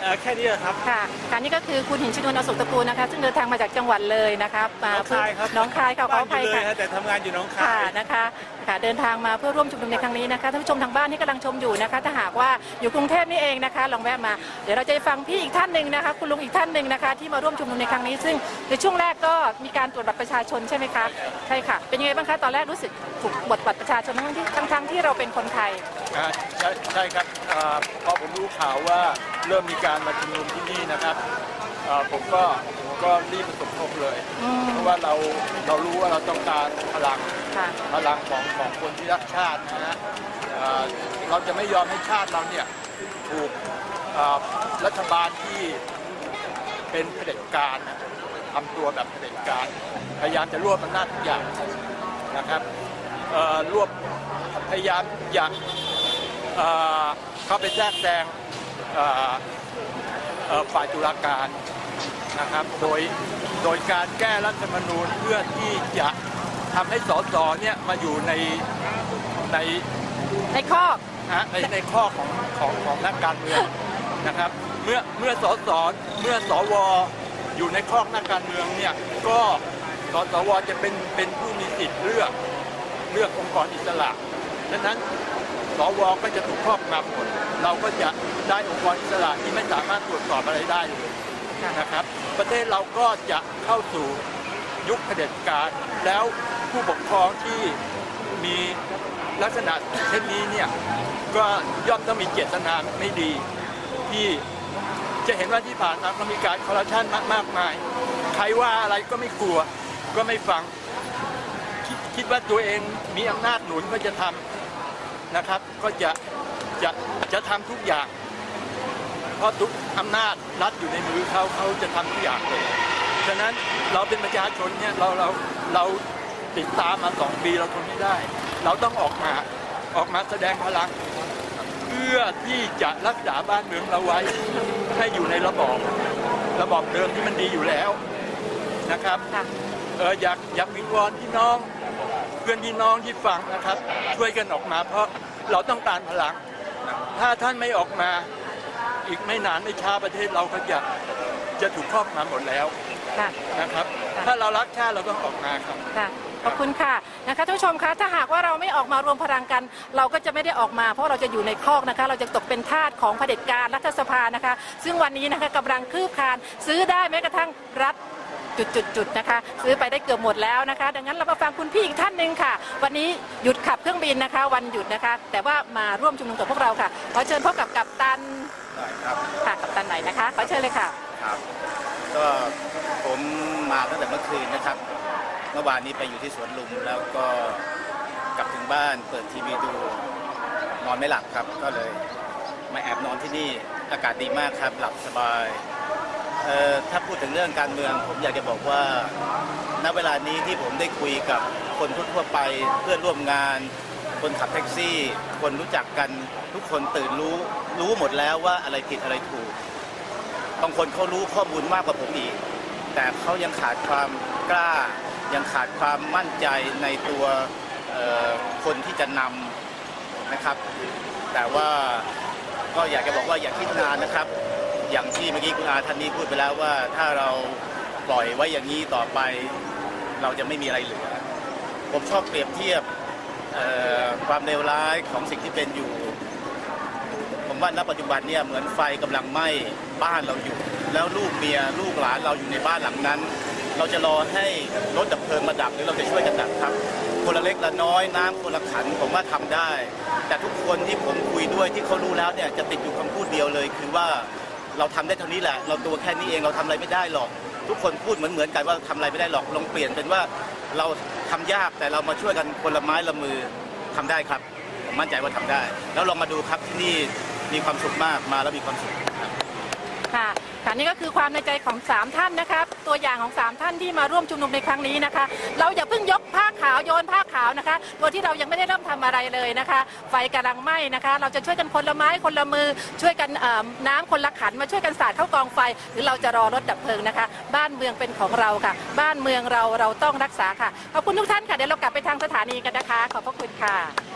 เอ่อแค่นี้เหรอครับ ค่ะค่ะนี่ก็คือคุณหินชนวนอสุขตระกูลนะคะ ซึ่งเดินทางมาจากจังหวัดเลยนะครับมาน้องคายครับน้องคายค่ะขอบ้าอนอภัยยู่เลยค่ะฮะแต่ทำงานอยู่หน้องคาค่ะยนะคะค่ะเดินทางมาเพื่อร่วมชุมนุมในครั้งนี้นะคะท่านผู้ชมทางบ้านที่กำลังชมอยู่นะคะ ถ้าหากว่าอยู่กรุงเทพนี่เองนะคะ ลองแวะมา เดี๋ยวเราจะไปฟังพี่อีกท่านหนึ่งนะคะ คุณลุงอีกท่านหนึ่งนะคะ ที่มาร่วมชุมนุมในครั้งนี้ ซึ่งในช่วงแรกก็มีการตรวจบัตรประชาชนใช่ไหมคะใช่ค่ะ เป็นยังไงบ้างคะตอนแรกรู้สึกถูกบดบัตรประชาชนทั้งที่ทั้งทั้งที่เราเป็นคนไทยอ่าใช่ใช่ครับอ่าพอผมรู้ข่าวว่าเริ่มมีการมาชุมนุมที่นี่นะครับอ่าผมก็ผมก็รีบมาสมทบเลย อืมเพราะว่าเราเรารู้ว่าเราต้องการพลังค่ะ พลังของของคนที่รักชาตินะฮะอ่าเราจะไม่ยอมให้ชาติเราเนี่ยถูกอ่ารัฐบาลที่เป็นเผด็จการนะทำตัวแบบเผด็จการ พยายามจะรวบอำนาจทุกอย่างนะครับเอ่อรวบพยายามอยาก เอ่อเข้าไปแทรกแซงเอ่อเอ่อ ฝ่ายตุลาการนะครับ โดยโดยการแก้รัฐธรรมนูญเพื่อที่จะทำให้สสเนี่ยมาอยู่ในในในข้อฮะในในข้อของของของนักการเมืองนะครับ เมื่อเมื่อสสเมื่อสวอยู่ในข้อนักการเมืองเนี่ยก็สสวจะเป็นเป็นผู้มีสิทธิ์เลือกเลือกองค์กรอิสระ ดังนั้นสวก็จะถูกครอบงำหมดเราก็จะได้องค์กรอิสระที่ไม่สามารถตรวจสอบอะไรได้เลยนะครับ ประเทศเราก็จะเข้าสู่ยุคเผด็จการ แล้วผู้ปกครองที่มีลักษณะเช่นนี้เนี่ยก็ย่อมต้องมีเจตนาไม่ดี ที่จะเห็นว่าที่ผ่านมาก็มีการคอร์รัปชันมากมากมายใครว่าอะไรก็ไม่กลัวก็ไม่ฟังคคิดว่าตัวเองมีอำนาจหนุนก็จะทำ นะครับ ก็จะจะจะทำทุกอย่าง เพราะทุกอำนาจรัฐอยู่ในมือเขาเขาจะทำทุกอย่างเลยฉะนั้นเราเป็นประชาชนเนี่ยเราเราเราติดตามมาสองปีเราทนไม่ได้ เราต้องออกมาออกมาแสดงพลัง เพื่อที่จะรักษาบ้านเมืองเราไว้ให้อยู่ในระบอบระบอบเดิมที่มันดีอยู่แล้วนะครับค่ะเอออยากอยากวิงวอนพี่น้อง เพื่อนพี่น้องที่ฟังนะครับ ช่วยกันออกมา เพราะเราต้องการพลัง ถ้าท่านไม่ออกมาอีกไม่นานไม่ช้าประเทศเราก็จะจะถูกครอบงำหมดแล้วค่ะ นะครับค่ะถ้าเรารักชาติเราต้องออกมาครับ ค่ะขอบคุณค่ะนะคะท่านผู้ชมคะถ้าหากว่าเราไม่ออกมารวมพลังกัน เราก็จะไม่ได้ออกมา เพราะเราจะอยู่ในคอกนะคะ เราจะตกเป็นทาสของเผด็จการรัฐสภานะคะ ซึ่งวันนี้นะคะกำลังคืบคลานซื้อได้แม้กระทั่งรัฐ จุดๆๆนะคะ ซื้อไปได้เกือบหมดแล้วนะคะ ดังนั้นเรามาฟังคุณพี่อีกท่านหนึ่งค่ะ วันนี้หยุดขับเครื่องบินนะคะ วันหยุดนะคะ แต่ว่ามาร่วมชุมนุมกับพวกเราค่ะขอเชิญพบกับกัปตันได้ครับค่ะกัปตันไหนนะคะขอเชิญเลยค่ะ ครับ ก็ผมมาตั้งแต่เมื่อคืนนะครับ เมื่อวานนี้ไปอยู่ที่สวนลุมแล้วก็กลับถึงบ้านเปิดทีวีดูนอนไม่หลับครับ ก็เลยมาแอบนอนที่นี่อากาศดีมากครับ หลับสบายเอ่อ ถ้าพูดถึงเรื่องการเมือง ผมอยากจะบอกว่า ณ เวลานี้ที่ผมได้คุยกับคนทั่วไป เพื่อนร่วมงาน คนขับแท็กซี่ คนรู้จักกันทุกคนตื่นรู้ รู้หมดแล้วว่าอะไรผิดอะไรถูก บางคนเขารู้ข้อมูลมากกว่าผมอีก แต่เขายังขาดความกล้า ยังขาดความมั่นใจในตัวคนที่จะนำนะครับ แต่ว่าก็อยากจะบอกว่าอย่าคิดนานนะครับ อย่างที่เมื่อกี้คุณอาท่านนี้พูดไปแล้วว่าถ้าเราปล่อยไว้อย่างนี้ต่อไป เราจะไม่มีอะไรเหลือ ผมชอบเปรียบเทียบความเลวร้ายของสิ่งที่เป็นอยู่ ผมว่าณปัจจุบันเนี่ยเหมือนไฟกำลังไหม้บ้านเราอยู่ แล้วลูกเมียลูกหลานเราอยู่ในบ้านหลังนั้น เราจะรอให้รถดับเพลิงมาดับหรือเราจะช่วยกันดับครับคนละเล็กละน้อยน้ำคนละขันผมว่าทำได้ แต่ทุกคนที่ผมคุยด้วยที่เขารู้แล้วเนี่ยจะติดอยู่คำพูดเดียวเลย คือว่า เราทำได้เท่านี้แหละ เราตัวแค่นี้เองเราทำอะไรไม่ได้หรอก ทุกคนพูดเหมือนเหมือนๆกันว่าทำอะไรไม่ได้หรอกลองเปลี่ยนเป็นว่าเราทำยากแต่เรามาช่วยกันคนละไม้ละมือทำได้ครับผมมั่นใจว่าทำได้ แล้วลองมาดูครับที่นี่มีความสุขมากมาแล้วมีความสุข ค่ะนี่ก็คือความในใจของ 3 ท่านนะครับ ตัวอย่างของ 3 ท่านที่มาร่วมชุมนุมในครั้งนี้นะคะ เราอย่าเพิ่งยกผ้าขาวโยนผ้าขาวนะคะโดยที่เรายังไม่ได้เริ่มทำอะไรเลยนะคะ ไฟกำลังไหม้นะคะ เราจะช่วยกันคนละไม้คนละมือ ช่วยกันน้ำคนละขันมาช่วยกันสาดเข้ากองไฟ หรือเราจะรอรถดับเพลิงนะคะ บ้านเมืองเป็นของเราค่ะ บ้านเมืองเราเราต้องรักษาค่ะขอบคุณทุกท่านค่ะเดี๋ยวเรากลับไปทางสถานีกันนะคะ ขอบพระคุณค่ะ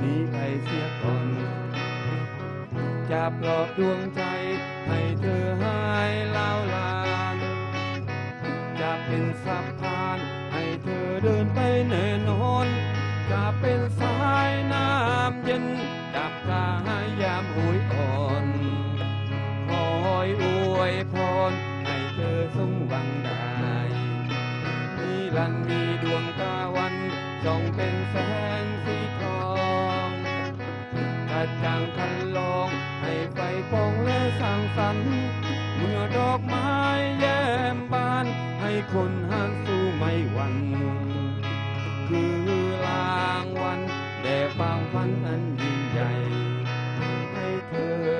หนีไปเสียก่อน จะปลอบดวงใจให้เธอหายเล่าวลาน จะเป็นสะพานให้เธอเดินไปแน่นอน จะเป็นสายน้ำเย็นดับกายยามหุยอ่อนคอยอวยพรให้เธอสมหวังได้มีลันมีดวง คนหันสู้ไม่หวันคือลางวันแด่ความฝันอันยิ่งใหญ่ให้เธอ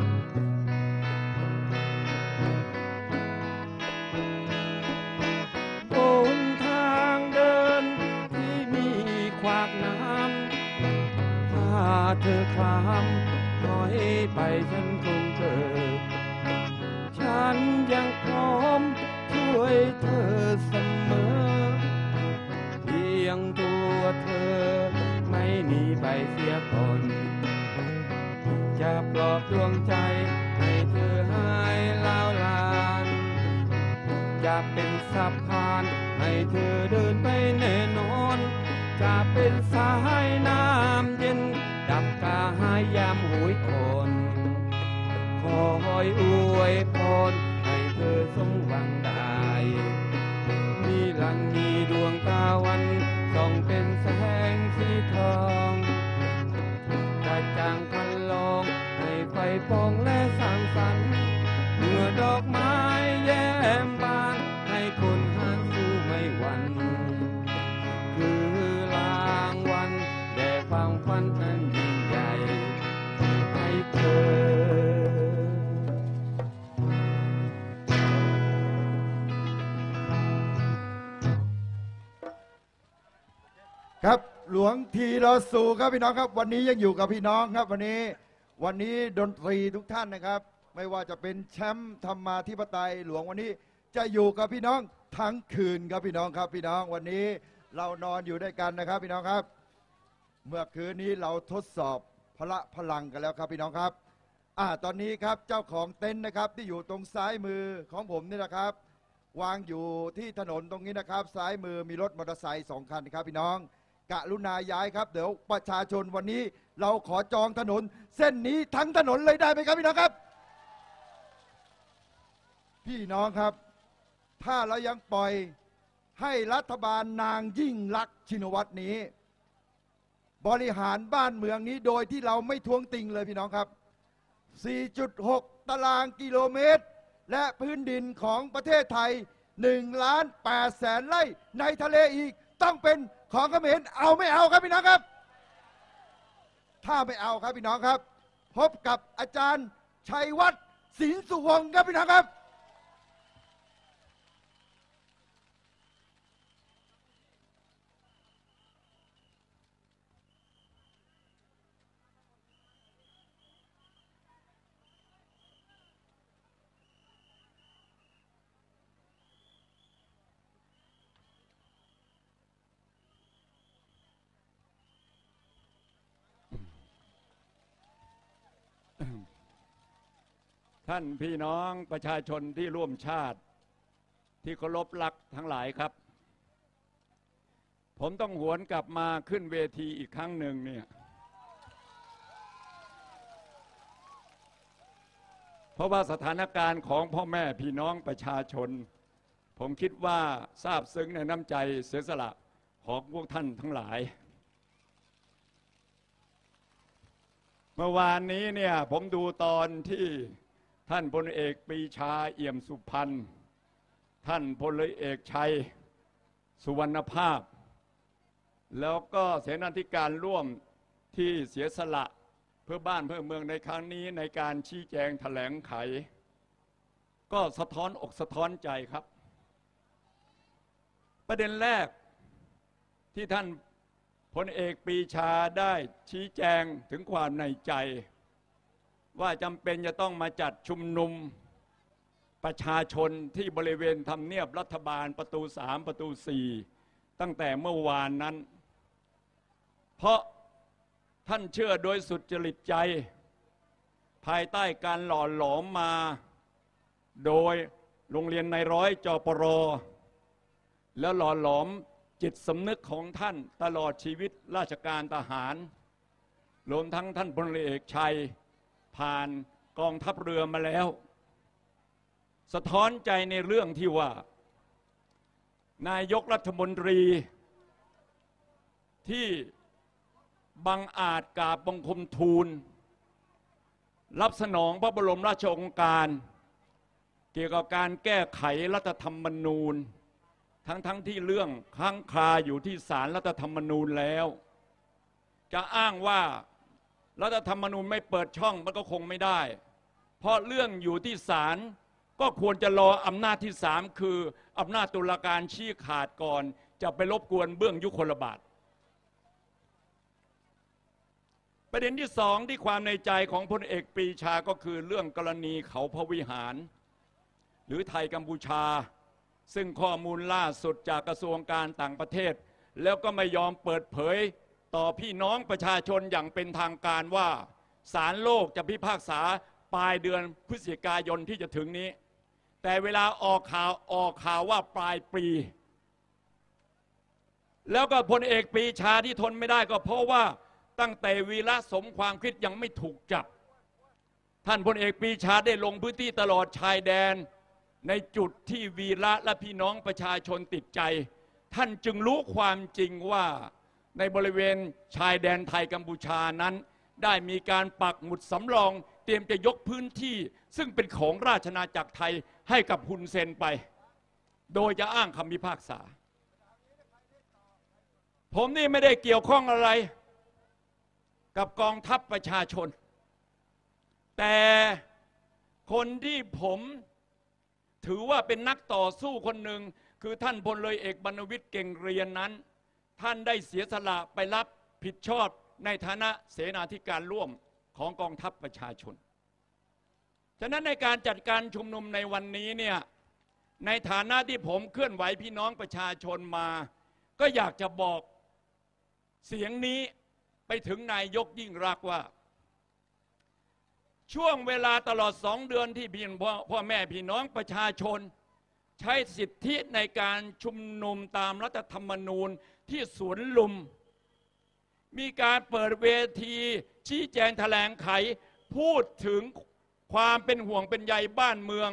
บ ฉันคงเกิดฉันยังพร้อมช่วยเธอเสมอเพียงตัวเธอไม่หนีไปเสียก่อนจะปลอบดวงใจให้เธอหายเล่าวลานจะเป็นสะพานให้เธอเดินไปแน่นอน จะเป็นสายน้ำ อยอวยพรให้เธอสมหวังได้ มีลังมีดวงตาวันส่องเป็นแสงสีทองกระจ่างพันลองให้ไฟปอง ครับหลวงทีรอสูครับพี่น้องครับ วันนี้ยังอยู่กับพี่น้องครับ วันนี้วันนี้ดนตรีทุกท่านนะครับ ไม่ว่าจะเป็นแชมป์ธรรมาธิปไตย หลวงวันนี้จะอยู่กับพี่น้องทั้งคืนครับพี่น้องครับพี่น้องวันนี้เรานอนอยู่ด้วยกันนะครับ พี่น้องครับ เมื่อคืนนี้เราทดสอบพละพลังกันแล้วครับพี่น้องครับอ่าตอนนี้ครับเจ้าของเต็นท์นะครับที่อยู่ตรงซ้ายมือของผมนี่นะครับ วางอยู่ที่ถนนตรงนี้นะครับ ซ้ายมือมีรถมอเตอร์ไซค์สองคันครับพี่น้อง กรุณาย้ายครับ เดี๋ยวประชาชนวันนี้เราขอจองถนน เส้นนี้ทั้งถนนเลยได้ไหมครับพี่น้องครับ พี่น้องครับ ถ้าเรายังปล่อยให้รัฐบาลนางยิ่งลักษณ์ชินวัตรนี้ บริหารบ้านเมืองนี้โดยที่เราไม่ทวงติงเลยพี่น้องครับ 4.6 ตารางกิโลเมตร และพื้นดินของประเทศไทย1ล้าน8แสนไร่ในทะเลอีกต้องเป็น ของเขมรเอาไม่เอาครับพี่น้องครับ ถ้าไม่เอาครับพี่น้องครับ พบกับอาจารย์ชัยวัฒน์ศิลสุวงศ์ครับพี่น้องครับ ท่านพี่น้องประชาชนที่ร่วมชาติ ที่เคารพรักทั้งหลายครับ ผมต้องหวนกลับมาขึ้นเวทีอีกครั้งหนึ่งเนี่ยเพราะว่าสถานการณ์ของพ่อแม่พี่น้องประชาชน ผมคิดว่าทราบซึ้งในน้ำใจเสียสละของพวกท่านทั้งหลาย เมื่อวานนี้เนี่ยผมดูตอนที่ ท่านพลเอกปีชาเอี่ยมสุพรรณ ท่านพลเอกชัย สุวรรณภาพ แล้วก็เสนาธิการร่วมที่เสียสละเพื่อบ้านเพื่อเมืองในครั้งนี้ในการชี้แจงแถลงไข ก็สะท้อนอกสะท้อนใจครับ ประเด็นแรกที่ท่านพลเอกปีชาได้ชี้แจงถึงความในใจ ว่าจำเป็นจะต้องมาจัดชุมนุมประชาชนที่บริเวณทำเนียบรัฐบาลประตูสามประตูสี่ตั้งแต่เมื่อวานนั้น เพราะท่านเชื่อโดยสุดจริตใจ ภายใต้การหล่อหลอมมา โดยโรงเรียนในร้อยจปรแล้วหล่อหลอมจิตสำนึกของท่านตลอดชีวิตราชการทหารรวมทั้งท่านพลเอกชัย ผ่านกองทัพเรือมาแล้ว สะท้อนใจในเรื่องที่ว่า นายกรัฐมนตรี ที่บังอาจกาบบังคมทูล รับสนองพระบรมราชโองการ เกี่ยวกับการแก้ไขรัฐธรรมนูญ ทั้งๆทที่เรื่องค้างคาอยู่ที่ศาลรัฐธรรมนูญแล้ว จะอ้างว่า รัฐธรรมนูญไม่เปิดช่องมันก็คงไม่ได้ เพราะเรื่องอยู่ที่ศาลก็ควรจะรออำนาจที่สามคืออำนาจตุลาการชี้ขาดก่อน จะไปรบกวนเบื้องยุคลบาท ประเด็นที่สองที่ความในใจของพลเอกปรีชาก็คือเรื่องกรณีเขาพระวิหาร หรือไทยกัมพูชา ซึ่งข้อมูลล่าสุดจากกระทรวงการต่างประเทศ แล้วก็ไม่ยอมเปิดเผย ต่อพี่น้องประชาชนอย่างเป็นทางการว่าศาลโลกจะพิพากษาปลายเดือนพฤศจิกายนที่จะถึงนี้ แต่เวลาออกข่าวออกข่าวว่าปลายปี แล้วก็พลเอกปีชาที่ทนไม่ได้ก็เพราะว่าตั้งแต่วีระสมความคิดยังไม่ถูกจับ ท่านพลเอกปีชาได้ลงพื้นที่ตลอดชายแดน ในจุดที่วีระและพี่น้องประชาชนติดใจ ท่านจึงรู้ความจริงว่า ในบริเวณชายแดนไทยกัมพูชานั้น ได้มีการปักหมุดสำรอง เตรียมจะยกพื้นที่ ซึ่งเป็นของราชนาจักรไทยให้กับฮุนเซนไป โดยจะอ้างคำพิพากษา ผมนี่ไม่ได้เกี่ยวข้องอะไร กับกองทัพประชาชน แต่คนที่ผมถือว่าเป็นนักต่อสู้คนหนึ่งคือท่านพลเลยเอกบรรณวิทย์เก่งเรียนนั้น ท่านได้เสียสละไปรับผิดชอบในฐานะเสนาธิการร่วมของกองทัพประชาชน ฉะนั้นในการจัดการชุมนุมในวันนี้เนี่ยในฐานะที่ผมเคลื่อนไหวพี่น้องประชาชนมา ก็อยากจะบอกเสียงนี้ไปถึงนายยกยิ่งรักว่า ช่วงเวลาตลอดสองเดือนที่พี่พ่อพ่อแม่พี่น้องประชาชน ใช้สิทธิในการชุมนุมตามรัฐธรรมนูญ ที่สวนลุม มีการเปิดเวที ชี้แจงแถลงไข พูดถึงความเป็นห่วงเป็นใยบ้านเมือง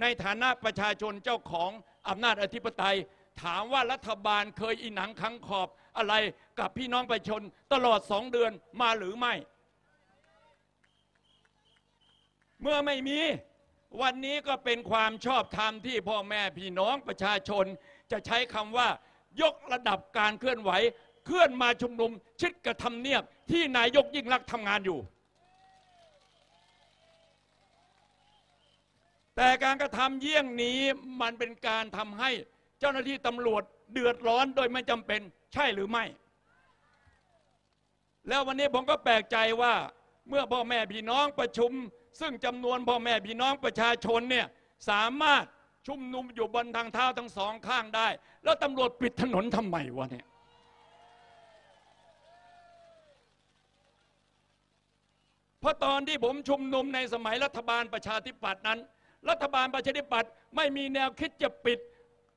ในฐานะประชาชนเจ้าของอำนาจอธิปไตย ถามว่ารัฐบาลเคยอีหนังขังขอบอะไรกับพี่น้องประชาชนตลอดสองเดือนมาหรือไม่ เมื่อไม่มีวันนี้ก็เป็นความชอบธรรมที่พ่อแม่พี่น้องประชาชน จะใช้คำว่า ยกระดับการเคลื่อนไหว เคลื่อนมาชุมนุม ชิดกระทำเนียบที่นายกยิ่งรักทำงานอยู่ แต่การกระทำเยี่ยงนี้มันเป็นการทำให้เจ้าหน้าที่ตำรวจเดือดร้อนโดยไม่จำเป็นใช่หรือไม่ แล้ววันนี้ผมก็แปลกใจว่าเมื่อพ่อแม่พี่น้องประชุม ซึ่งจำนวนพ่อแม่พี่น้องประชาชนเนี่ยสามารถ ชุมนุมอยู่บนทางเท้าทั้งสองข้างได้ แล้วตำรวจปิดถนนทำไมวะเนี่ยเพราะตอนที่ผมชุมนุมในสมัยรัฐบาลประชาธิปัตย์นั้น รัฐบาลประชาธิปัตย์ไม่มีแนวคิดจะปิด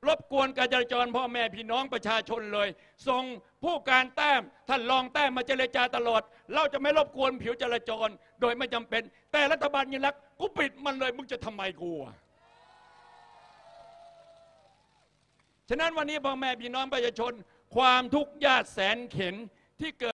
รบกวนการจราจรพ่อแม่พี่น้องประชาชนเลยส่งผู้การแต้มท่านรองแต้มมาเจรจาตลอด เราจะไม่รบกวนผิวจราจร โดยไม่จำเป็น แต่รัฐบาลยิงรักกูปิดมันเลยมึงจะทำไมกูอะ ฉะนั้นวันนี้พ่อแม่พี่น้องประชาชนความทุกข์ยากแสนเข็นที่เกิด